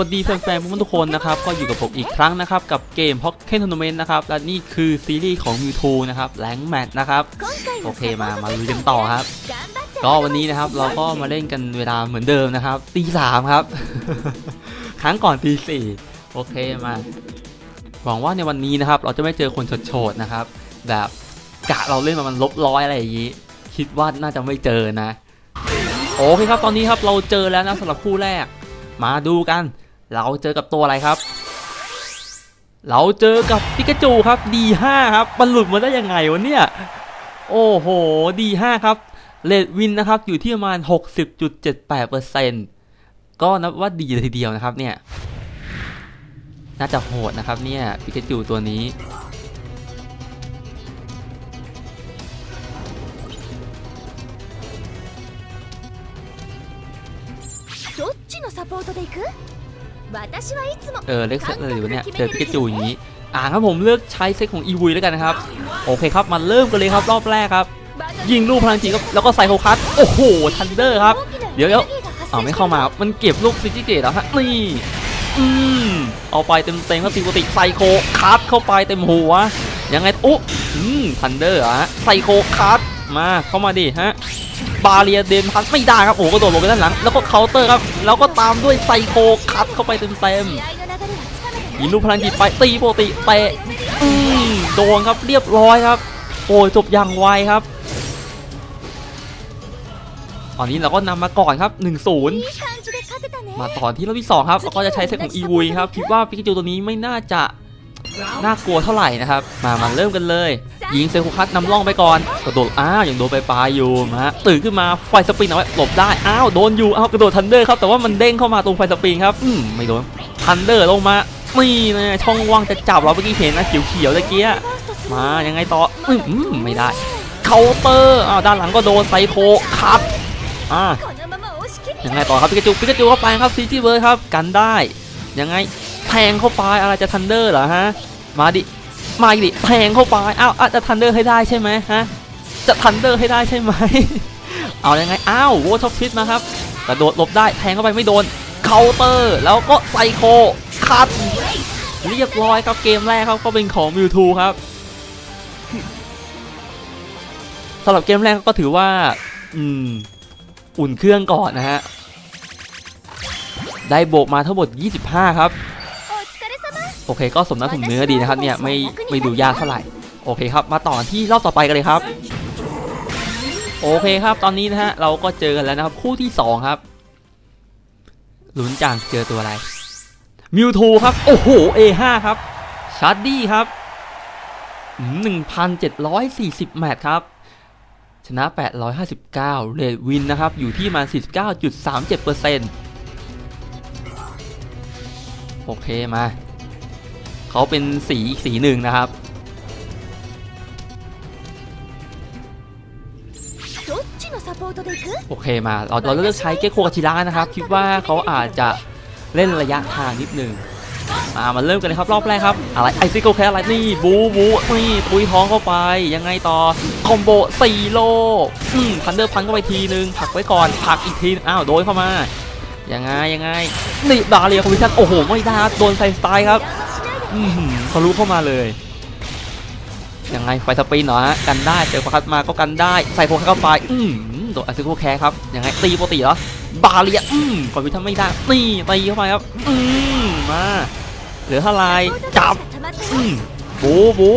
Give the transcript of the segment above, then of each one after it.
วัสดีแฟนๆทุกคนนะครับก็อยู่กับผมอีกครั้งนะครับกับเกม Pocket Tournament นะครับและนี่คือซีรีส์ของ Mewtwo นะครับแรงแมทนะครับโอเคมามาลุยกันต่อครับ ก็วันนี้นะครับเราก็มาเล่นกันเวลาเหมือนเดิมนะครับตีสามครับ ครั้งก่อนตีสี่โอเคมาหวังว่าในวันนี้นะครับ เราจะไม่เจอคนโฉดๆนะครับ แบบกะเราเล่นมามันลบร้อยอะไรอย่างนี้ คิดว่าน่าจะไม่เจอนะ โอเคครับตอนนี้ครับเราเจอแล้วนะสำหรับคู่แรกมาดูกัน เราเจอกับตัวอะไรครับ เราเจอกับปิกาจูครับ D5 ครับมันหลุดมาได้ยังไงวะเนี่ย โอ้โห D5 ครับ เลดวินนะครับ อยู่ที่ประมาณ 60.78%ก็นับว่าดีเลยทีเดียวนะครับเนี่ย น่าจะโหดนะครับเนี่ยปิกาจูตัวนี้ どっちのサポートで行く私はいつも เออเลือกเซตอะไรอยู่เนี่ยเจอปิกาจูอย่างนี้ อ่าครับผมเลือกใช้เซตของอีวุยแล้วกันนะครับ โอเคครับมาเริ่มกันเลยครับรอบแรกครับ ยิงลูกพลังจิตครับแล้วก็ใส่โคคัสโอ้โหทันเดอร์ครับ เดี๋ยวเดี๋ยวอ้าวไม่เข้ามามันเก็บลูกซิจิเกตแล้วฮะนี่อืมเอาไปเต็มเต็มๆครับติปกติไซโคคัสเข้าไปเต็มหัวยังไงอุ๊อืมทันเดอร์อะฮะไซโคคัสมาเข้ามาดิฮะ บาเรียเดนพัสไม่ได้ครับโอ้ก็โดดลงไปด้านหลังแล้วก็เคาน์เตอร์ครับแล้วก็ตามด้วยไซโคคัดเข้าไปเต็มเต็มยิงลูกพลังจิตไปตีโปกติเตะอืมโดนครับเรียบร้อยครับ โอ้จบอย่างไวครับตอนนี้เราก็นำมาก่อนครับ1-0มาต่อที่รอบที่2ครับเราก็จะใช้เซตของอีวีครับคิดว่าพิกจูตัวนี้ไม่น่าจะ น่ากลัวเท่าไหร่นะครับ มามาเริ่มกันเลยยิงเซคุคัสนำล่องไปก่อนกระโดดอ้าวอย่างโดนไปปลายอยู่ฮะตื่นขึ้นมาไฟสปริงเอาไว้หลบได้อ้าวโดนอยู่เอากระโดดทันเดอร์ครับแต่ว่ามันเด้งเข้ามาตรงไฟสปริงครับอืมไม่โดนทันเดอร์ลงมานี่นะช่องว่างจะจับเราเมื่อกี้เห็นนะเขียวเขีตะเกียมายังไงต่ออืมไม่ได้เคาน์เตอร์อ้าวด้านหลังก็โดนไซโคครับอ่ายังไงต่อครับพิกาจูพิกาจูเข้าไปครับซีจีเบิร์ครับกันได้ยังไง แทงเข้าไปอะไรจะทันเดอร์เหรอฮะมาดิมาดิแทงเข้าไปอ้าวจะทันเดอร์ให้ได้ใช่ไหมฮะจะทันเดอร์ให้ได้ใช่ไหมเอายังไงอ้าวโวท็อปฟิตนะครับแต่โดดหลบได้แทงเข้าไปไม่โดนเคาน์เตอร์ แล้วก็ไซโคคัดเรียบร้อยครับเกมแรกครับก็เป็นของมิวทูครับสำหรับเกมแรกก็ถือว่า อืม อุ่นเครื่องก่อนนะฮะ ได้โบกมาทั้งหมด 25 ครับ โอเคก็สมน้ำสมเนื้อดีนะครับเนี่ยไม่ไม่ดูยากเท่าไหร่โอเคครับ มาต่อที่รอบต่อไปกันเลยครับ โอเคครับตอนนี้นะฮะเราก็เจอกันแล้วนะครับคู่ที่ 2 ครับลุ้นจังเจอตัวอะไรมิวทูครับ โอ้โห A5 ครับชาร์ดดี้ครับอืม1,740 แมตช์ครับ ชนะ 859 เรดวินนะครับ อยู่ที่มา49.37%โอเคมา เขาเป็นสีสีหนึ่งนะครับ โอเคมาเราเราเลือกใช้เกโคกาชิระนะครับ คิดว่าเขาอาจจะเล่นระยะทางนิดหนึ่งมามาเริ่มกันเลยครับรอบแรกครับอะไรไอซิโกแคอะไรนี่บูบูนี่ปุยท้องเข้าไปยังไงต่อคอมโบสี่โลอืมพันเดอร์พันเข้าไปทีนึงผักไว้ก่อนผักอีกทีอ้าวโดนเข้ามายังไงยังไงนี่ดาเรียคอมมิชชั่นโอ้โหไม่ได้โดนไซสไตล์ครับ ทะลุเข้ามาเลยยังไงไฟสปีนเหรอฮะกันได้เจอโฟกัสมาก็กันได้ใส่โฟกัสเข้าไปอืมโดดอาซิโกแคร์ครับยังไงตีปกติเหรอบาเลียอืมก่อนวิทัไม่ได้ตีตีเข้าไปครับอืมมาเหลือทลายจับอืมบูบู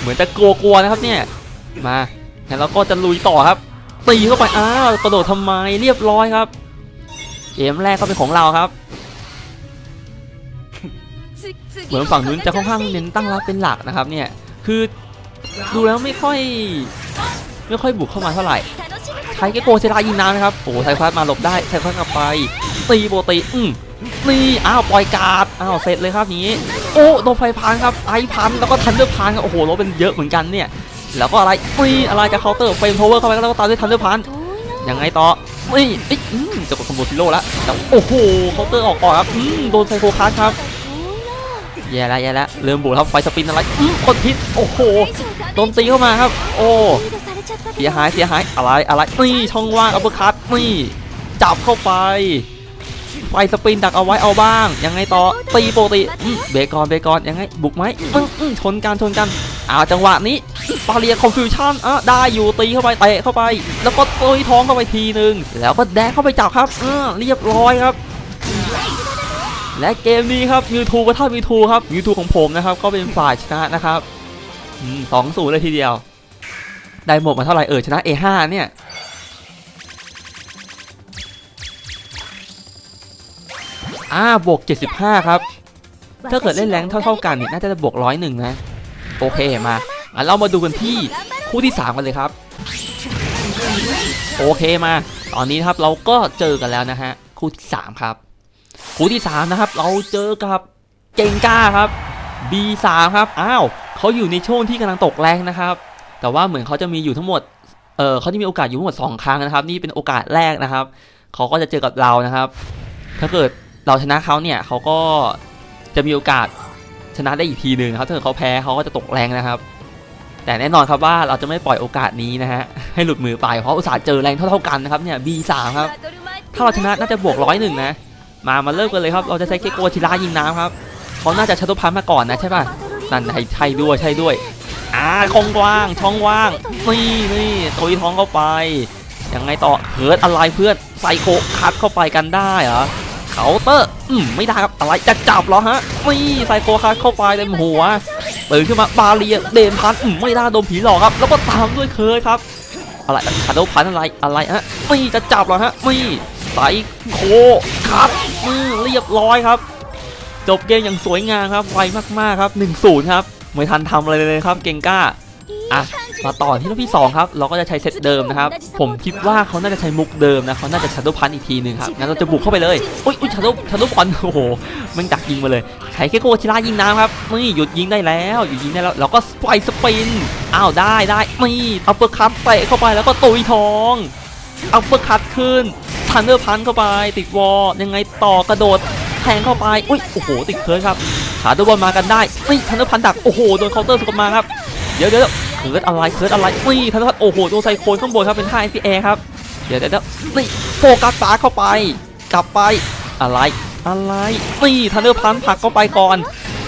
เหมือนจะกลัวกลัวนะครับเนี่ยมาแล้วก็จะลุยต่อครับ ตีเข้าไปอ้าวกระโดดทำไมเรียบร้อยครับเกมแรกก็เป็นของเราครับ เหมือนฝั่งนู้นจะค่อนข้างเน้นตั้งรับเป็นหลักนะครับเนี่ยคือดูแล้วไม่ค่อยไม่ค่อยบุกเข้ามาเท่าไหร่ใช้เกโกเซรายิงน้ำนะครับโอ้โหไซฟัสมาหลบได้ไซฟัสกลับไปตีโบตีอืมนี่อ้าวปล่อยการ์ดอ้าวเสร็จเลยครับนี้ โอ้โดนไฟพันครับไอพันแล้วก็ทันเดอร์พันครับโอ้โหรถเป็นเยอะเหมือนกันเนี่ยแล้วก็อะไรนี่อะไรจะเคาน์เตอร์เฟรมพเวอร์เข้าไปแล้วก็ตามด้วยทันเดอร์พันยังไงต่อนี่เอ้ยอืมจะกดคอมโบซิโร่แล้วแต่โอ้โหเคาน์เตอร์ออกก่อนครับโดนไซโคคัสครับ แย่แล้วแย่แล้วเริ่มบุกครับไฟสปินอะไรอืมคนพิษโอ้โหโดนตีเข้ามาครับ โอ้เสียหายเสียหายอะไรอะไรนี่ช่องว่างอัปเปอร์คัตนี่จับเข้าไปไฟสปินดักเอาไว้เอาบ้าง ยังไงต่อตีโปรตีเบกอนเบกอนยังไงบุกไหมอืมอืมชนกันชนกันอ้าวจังหวะนี้บาเรียคอมฟิวชั่นอะได้อยู่ตีเข้าไปเตะเข้าไป แล้วก็ตีท้องเข้าไปทีนึง แล้วก็แดกเข้าไปจับครับอ่าเรียบร้อยครับ และเกมนี้ครับยูทูก็เท่ายูทูครับยูทูของผมนะครับก็เป็นฝ่ายชนะนะครับสองศูนย์เลยทีเดียว ได้หมดมาเท่าไหร่เออชนะ A5 เนี่ยอ่าบวก 75 ครับ ถ้าเกิดเล่นแรงเท่าๆกันเนี่ยน่าจะบวกร้อยหนึ่งนะ โอเคมางั้นเรามาดูกันที่คู่ที่ 3 กันเลยครับ โอเคมา ตอนนี้ครับเราก็เจอกันแล้วนะฮะ คู่ที่ 3 ครับ คู่ที่ 3 นะครับ เราเจอกับเจงก้าครับ B3 ครับ อ้าวเขาอยู่ในช่วงที่กำลังตกแรงนะครับ แต่ว่าเหมือนเขาจะมีอยู่ทั้งหมด เออเขาจะมีโอกาสอยู่ทั้งหมด 2 ครั้งนะครับ นี่เป็นโอกาสแรกนะครับ เขาก็จะเจอกับเรานะครับ ถ้าเกิดเราชนะเขาเนี่ยเขาก็จะมีโอกาสชนะได้อีกทีหนึ่งครับ ถ้าเกิดเขาแพ้เขาก็จะตกแรงนะครับ แต่แน่นอนครับว่าเราจะไม่ปล่อยโอกาสนี้นะฮะ ให้หลุดมือไป เพราะอุตส่าห์เจอแรงเท่าๆกันนะครับเนี่ย B3 ครับ ถ้าเราชนะน่าจะบวกร้อยหนึ่งนะ มามาเริ่มกันเลยครับ เราจะใช้เกโกชิระยิงน้ำครับเขาน่าจะชัตโตพันมาก่อนนะใช่ป่ะนั่นใช่ด้วยใช่ด้วยอ่าคงว่างช่องว่างนี่นี่ตุยท้องเข้าไปยังไงต่อเฮิร์ตอะไรเพื่อนไซโคคัดเข้าไปกันได้เหรอเคาน์เตอร์อืมไม่ได้ครับอะไรจะจับเหรอฮะนี่ไซโคคัดเข้าไปเต็มหัวตื่นขึ้นมาบาเรียเดนพันอืมไม่ได้โดนผีหลอกครับ แล้วก็ตามด้วยเคิร์ตครับ อะไรชัตโตพันอะไรอะไรฮะไม่จะจับเหรอฮะไม่ ไซโคครับมือเรียบร้อยครับ จบเกมอย่างสวยงามครับไวมากๆครับ1-0ครับไม่ทันทำอะไรเลยครับเก่งก้าอะมาต่อที่รอบที่ 2 ครับ เราก็จะใช้เซตเดิมนะครับ ผมคิดว่าเขาน่าจะใช้มุกเดิมนะเขาน่าจะชัด o w พันอีกทีหนึ่งครับ งั้นเราจะบุกเข้าไปเลย อุ้ยอุ้ยชัด o w ชัด o w พันโอ้โหมันดักยิงมาเลย ใช้แค่โกชิระยิงน้ำครับนี่หยุดยิงได้แล้วหยุดยิงได้แล้ว เราก็ปล่อยสปิน อ้าวได้ได้นี่อัปเปอร์คัตเตะเข้าไปแล้วก็ตุยทอง อัปเปอร์คัตขึ้น ทันเดอร์พันเข้าไป ติดวอลยังไงต่อกระโดดแทงเข้าไปอุ้ยโอ้โหติดเคิร์ดครับขาตัวบอลมากันได้นี่ทันเดอร์พันดักโอ้โหโดนเคาน์เตอร์สกอร์มาครับเดี๋ยวเดี๋ยวเคิร์ดอะไรเคิร์ดอะไรนี่ทันเดอร์พันโอ้โหโดนไซโคนข้างบนครับเป็นท่า s อ a ครับเดี๋ยวเดี๋ยวเดี๋ยวนี่โฟกัสตาเข้าไป กลับไปอะไรอะไรนี่ทันเดอร์พันผักเข้าไปก่อน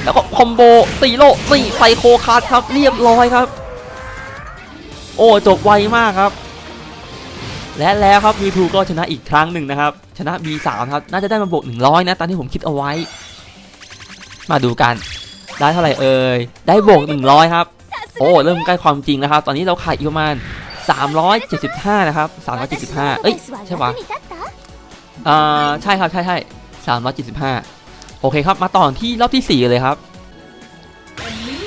แล้วก็คอมโบตีโลนี่ไซโคคัสครับเรียบร้อยครับ โอ้จบไวมากครับ และแล้วครับ v 2ก็ชนะอีกครั้งหนึ่งนะครับ ชนะ B3 ครับน่าจะได้มาบวก100 นะตามที่ผมคิดเอาไว้ มาดูกัน ได้เท่าไหร่เอ่ยได้บวก100 ครับ โอ้เริ่มใกล้ความจริงแล้วครับ ตอนนี้เราขาดอีกประมาณ 375 นะครับ 375 เอ้ยใช่ปะอ่าใช่ครับใช่ใช่375 โอเคครับมาต่อที่รอบที่ 4 เลยครับ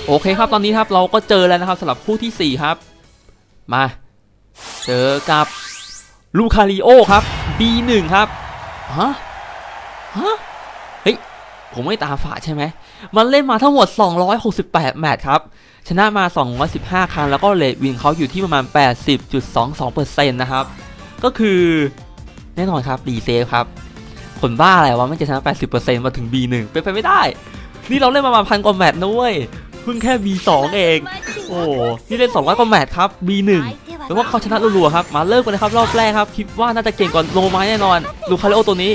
โอเคครับตอนนี้ครับเราก็เจอแล้วนะครับสำหรับคู่ที่ 4 ครับ มา เจอกับ ลูคาริโอครับ B1 ครับฮะฮะเฮ้ยผมไม่ตาฝาดใช่ไหม มันเล่นมาทั้งหมด 268 แมตช์ครับ ชนะมา 215 ครั้ง แล้วก็เรทวินเขาอยู่ที่ประมาณ 80.22%นะครับ ก็คือแน่นอนครับดีเซฟครับคนบ้าอะไรวะมันจะชนะ 80%มาถึง B1 เป็นไปไม่ได้ นี่เราเล่นมาประมาณพันกว่าแมตช์นะเว้ย เพิ่งแค่ B2 เอง โอ้ นี่เล่น200กว่าแมตช์ครับ B1 แปลว่าเขาชนะรัวๆครับ มาเริ่มกันเลยครับรอบแรกครับ คิดว่าน่าจะเก่งกว่าโลไม้แน่นอนลูคาริโอตัวนี้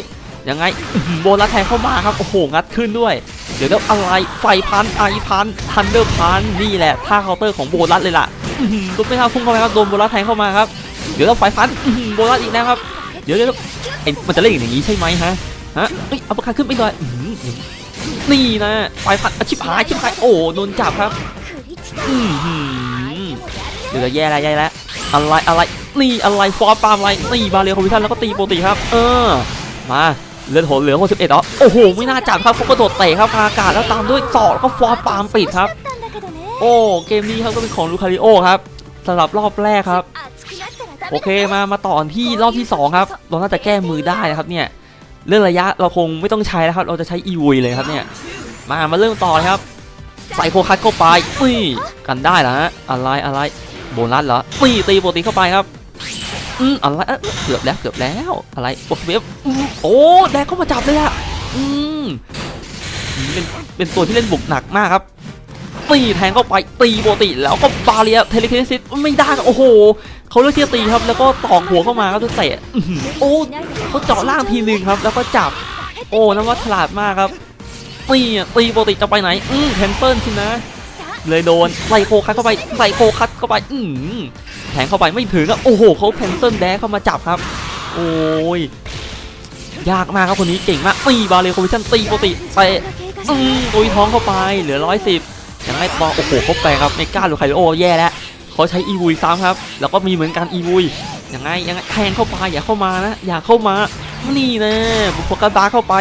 ยังไงโบนัสแทงเข้ามาครับ โอ้โห งัดขึ้นด้วย เดี๋ยวแล้วอะไร ไฟพันไอพันทันเดอร์พันนี่แหละท่าเคาน์เตอร์ของโบนัสเลยล่ะอื้อหือตุ๊ไม่ท่าพุ่งเข้าไปครับ โดนโบนัสแทงเข้ามาครับ เดี๋ยวแล้วไฟพันโบนัสอีกแล้วครับ เดี๋ยวเดี๋ยวไอ้มันจะเล่นอย่างนี้ใช่ไหมฮะ ฮะเอ้ยเอาประคันขึ้นไปหน่อยนี่นะ ไฟพันอชิบหายชิบหาย โอ้โดนจับครับเดี๋ยวจะแย่แล้วแย่แล้ว อะไรอะไรนี่อะไรฟอร์ปามอะไรนี่บาเรียคอมพิวชั่นแล้วก็ตีโปรตีครับ เออ มาเลือดหดเหลือ61อ๋อโอ้โหไม่น่าจับครับเขากระโดดเตะครับกลาอากาศแล้วตามด้วยศอกแล้วก็ฟอร์ปามปิดครับ โอ้เกมนี้ครับก็เป็นของลูคาริโอครับสำหรับรอบแรกครับ โอเคมามาต่อที่รอบที่ 2 ครับ เราน่าจะแก้มือได้นะครับเนี่ยเรื่องระยะเราคงไม่ต้องใช้แล้วครับ เราจะใช้อีวุยเลยครับเนี่ยมามาเริ่มต่อเลยครับใส่โคคัสเข้าไปนี่กันได้เหรอฮะอะไรอะไร โบนัสเหรอนี่ตีโปรตีเข้าไปครับอืมอะไรเกือบแล้วเกือบแล้วอะไรโอ้เวฟอืมโอ้แดกเข้ามาจับเลยอะอืมเป็นเป็นตัวที่เล่นบุกหนักมากครับตีแทงเข้าไปตีโปรตีแล้วก็บาเรียเทเลคินซิสไม่ได้โอ้โหเขาเลือกที่จะตีครับ แล้วก็ตอกหัวเข้ามาครับจะเตะโอ้เขาเจาะล่างทีหนึ่งครับ แล้วก็จับ โอ้น้ำว่าฉลาดมากครับตีอะตีปกติจะไปไหนอืมแคนเซิลสินะ เลยโดนใส่โคคัตเข้าไปใส่โคคัตเข้าไปอืมแทงเข้าไปไม่ถึงครับโอ้โหเขาแคนเซิลแดกเข้ามาจับครับ โอ้ยยากมากครับคนนี้เก่งมากตีบาเรลคอมมิชชั่นตีปกติเตะอืมตุยท้องเข้าไปเหลือร้อยสิบยังไงปอโอ้โหเขาแปลครับไม่กล้าหรือใครโอแย่แล้วเขาใช้อีวุยซ้ำครับ แล้วก็มีเหมือนกันอีวุยยังไงยังไงแทงเข้าไปอย่าเข้ามานะอย่าเข้ามานี่นะโฟกัสบาร์เข้าไป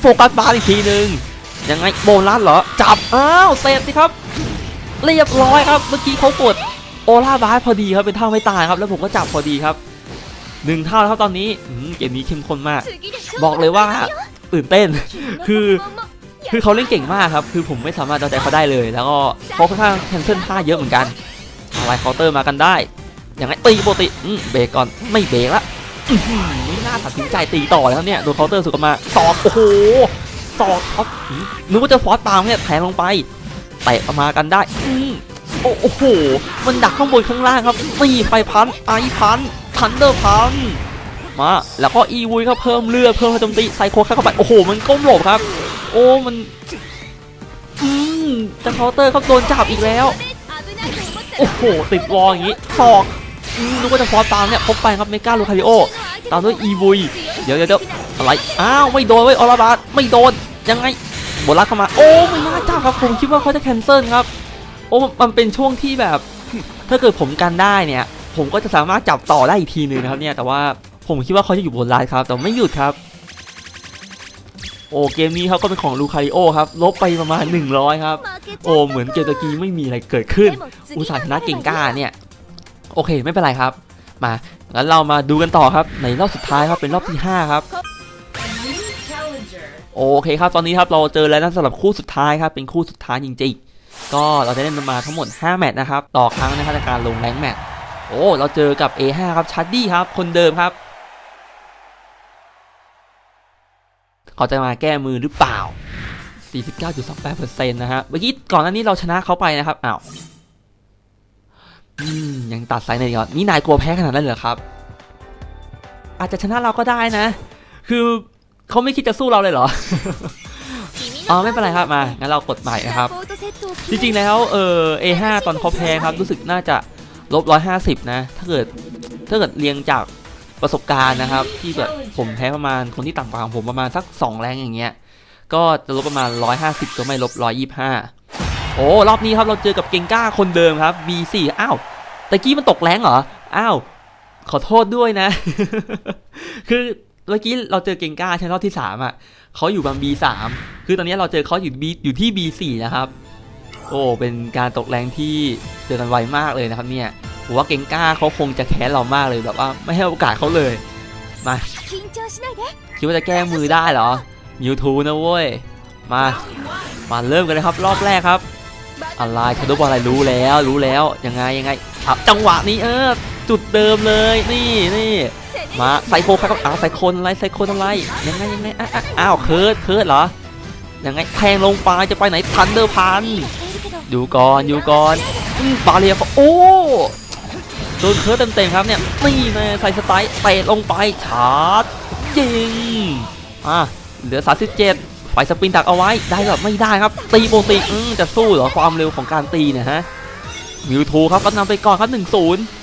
โฟกัสบาร์อีกทีหนึ่งยังไงโบนัสเหรอจับอ้าวเสร็จสิครับ เรียบร้อยครับ เมื่อกี้เขากดโอลาบาร์พอดีครับเป็นเท่าไม่ตายครับ แล้วผมก็จับพอดีครับหนึ่งเท่าแล้วครับตอนนี้เกมนี้เข้มข้นมาก บอกเลยว่าตื่นเต้น คือคือเขาเล่นเก่งมากครับ คือผมไม่สามารถเดาใจเขาได้เลย แล้วก็เขาค่อนข้างแคนเซิลท่าเยอะเหมือนกันอะไรเคาน์เตอร์มากันได้ อย่างไรตีปกติเบรกก่อนไม่เบรกละอื้อหือไม่น่าตัดสินใจตีต่อแล้วเนี่ยโดนเคาน์เตอร์สุดมาสอกโอ้โหสอกครับนึกว่าจะฟอสตามเนี่ยแทงลงไป เตะมากันได้อืโอ้โอ้โห มันดักข้างบนข้างล่างครับตีไฟพันไอพันทันเดอร์พันมา แล้วก็อีวุยครับเพิ่มเลือดเพิ่มพลังโจมตีไซโคเข้าไป โอ้โห มันก้มหลบครับ โอ้ มัน อืมจะเคาน์เตอร์ครับโดนจับอีกแล้ว โอ้โห ติดวอลอย่างนี้ศอกอืมนึกว่าจะฟอสตามเนี่ยพบไปครับเมกาลูคาริโอ ตามด้วยอีวุย เดี๋ยวเดี๋ยวเดี๋ยวอะไร อ้าว ไม่โดนเว้ยออราบาสไม่โดน ยังไง บลัสเข้ามา โอ้ไม่น่าจับครับผมคิดว่าเขาจะแคนเซิลครับ โอ้มันเป็นช่วงที่แบบ ถ้าเกิดผมกันได้เนี่ย ผมก็จะสามารถจับต่อได้อีกทีหนึงนะครับเนี่ยแต่ว่าผมคิดว่าเขาจะอยู่บนลน์ครับ แต่ไม่หยุดครับ โอ้เกมนี้เขาก็เป็นของลูคาริโอครับ ลบไปประมาณ 100 ครับ โอ้เหมือนเกมตะกี้ไม่มีอะไรเกิดขึ้น อุตสาห์ชนะเก่งกล้าเนี่ย โอเคไม่เป็นไรครับ มางั้นเรามาดูกันต่อครับในรอบสุดท้ายครับเป็นรอบที่ 5 ครับ โอเคครับ ตอนนี้ครับเราเจอแล้วนะสำหรับคู่สุดท้ายครับ เป็นคู่สุดท้ายจริงๆ ก็เราจะเล่นมาทั้งหมด 5 แมตช์นะครับ ต่อครั้งนะครับในการลงแรงแมตช์ โอ้ เราเจอกับ A5 ครับ ชัดดี้ครับ คนเดิมครับ เขาจะมาแก้มือหรือเปล่า 49.28%นะฮะ เมื่อกี้ก่อนหน้านี้เราชนะเขาไปนะครับ อ้าวอืมยังตัดสายในอีกเหรอนี่นายกลัวแพ้ขนาดนั้นเหรอครับ อาจจะชนะเราก็ได้นะ คือ เขาไม่คิดจะสู้เราเลยเหรออ๋อไม่เป็นไรครับมางั้นเรากดใหม่นะครับ จริงๆแล้วเออ A5 ตอนเขาแพ้ครับรู้สึกน่าจะลบ150นะ ถ้าเกิดถ้าเกิดเรียงจากประสบการณ์นะครับ ที่แบบผมแพ้ประมาณคนที่ต่ำกว่าของผมประมาณสัก2แรงอย่างเงี้ยก็จะลบประมาณ150ก็ไม่ลบ125โอ้รอบนี้ครับเราเจอกับเกงก้าคนเดิมครับ B4 อ้าวตะกี้มันตกแรงเหรออ้าวขอโทษด้วยนะ คือ เมื่อกี้เราเจอเกงก้าใช่รอบที่3อะเขาอยู่บาง B3 คือตอนนี้เราเจอเขาอยู่ B อยู่ที่ B4 นะครับ โอ้เป็นการตกแรงที่เจอกันไวมากเลยนะครับเนี่ยผมว่าเกงก้าเขาคงจะแค้นเรามากเลยแบบว่าไม่ให้โอกาสเขาเลยมาคิดว่าจะแก้มือได้เหรอมิวทูนะเว้ยมามาเริ่มกันเลยครับรอบแรกครับอะไรชาโดบอลอะไรรู้แล้วรู้แล้วยังไงยังไงอะจังหวะนี้เออจุดเดิมเลยนี่นี่ มาไซโคครับอ้าวไซโคนอะไรไซโคนอะไรยังไงยังไงอะอะอ้าวเคิร์ดเคิร์ดเหรอยังไงแทงลงไปจะไปไหนทันเดอร์พันดูก่อนดูก่อนอืมบาเรียเขาโอ้โดนเคิร์ดเต็มๆครับเนี่ยนี่นะใส่สไตล์เตะลงไปชาร์จยิงอะเหลือ 37ไฟสปินดักเอาไว้ได้แบบไม่ได้ครับ ตีโปรตีอืมจะสู้เหรอความเร็วของการตีเนี่ยฮะมิวทูครับก็นำไปก่อนครับ1-0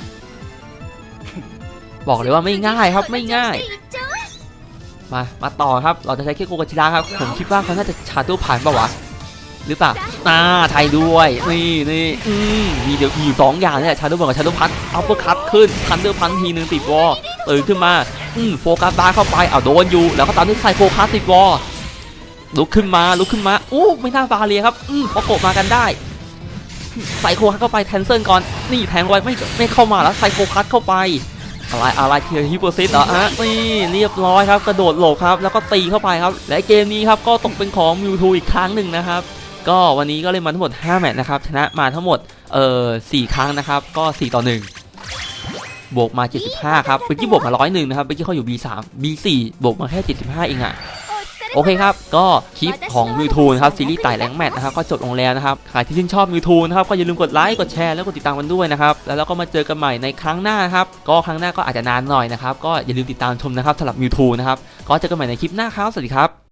บอกเลยว่าไม่ง่ายครับไม่ง่าย มา มาต่อครับ เราจะใช้เคโกกาชิระครับ ผมคิดว่าเขาน่าจะชาร์จผ่านปะวะ หรือเปล่าอ่าไทยด้วย นี่นี่อืมมีเดี๋ยวมีอยู่สองอย่างเนี่ยชาร์จบอลกับชาร์จพันอัปเปอร์คัตขึ้นทันเดอร์พันทีหนึ่งติดวอลตื่นขึ้นมาอืมโฟกัสบาร์เข้าไปอ้าวโดนอยู่ แล้วก็ตามด้วยไซโฟคัสติดวอลลุกขึ้นมาลุกขึ้นมาอู้ไม่น่าบาเรียครับอืมพอโกะมากันได้ไซโคคัสเข้าไปแทนเซิลก่อน นี่แทงไว้ไม่ไม่เข้ามาแล้วไซโคคัสเข้าไป อะไรอะไรเทียร์ฮิปโปซิสเหรอฮะนี่เรียบร้อยครับกระโดดหลบครับ แล้วก็ตีเข้าไปครับ และเกมนี้ครับก็ตกเป็นของมิวทูอีกครั้งหนึ่งนะครับก็วันนี้ก็เล่นมาทั้งหมด 5 แมตช์นะครับ ชนะมาทั้งหมดเอ่อ4ครั้งนะครับ ก็ 4 ต่อ 1 บวกมา 75 ครับเมื่อกี้บวกมา 101 นะครับเมื่อกี้เขาอยู่ B3 B4 บวกมาแค่ 75 เองอะ โอเคครับ ก็คลิปของมิวทูนะครับซีรีส์ไต่แรงแมตช์นะครับก็จบลงแล้วนะครับใครที่ชื่นชอบมิวทูนะครับก็อย่าลืมกดไลค์กดแชร์แล้วกดติดตามกันด้วยนะครับแล้วเราก็มาเจอกันใหม่ในครั้งหน้านะครับก็ครั้งหน้าก็อาจจะนานหน่อยนะครับก็อย่าลืมติดตามชมนะครับสำหรับมิวทูนะครับก็เจอกันใหม่ในคลิปหน้าครับสวัสดีครับ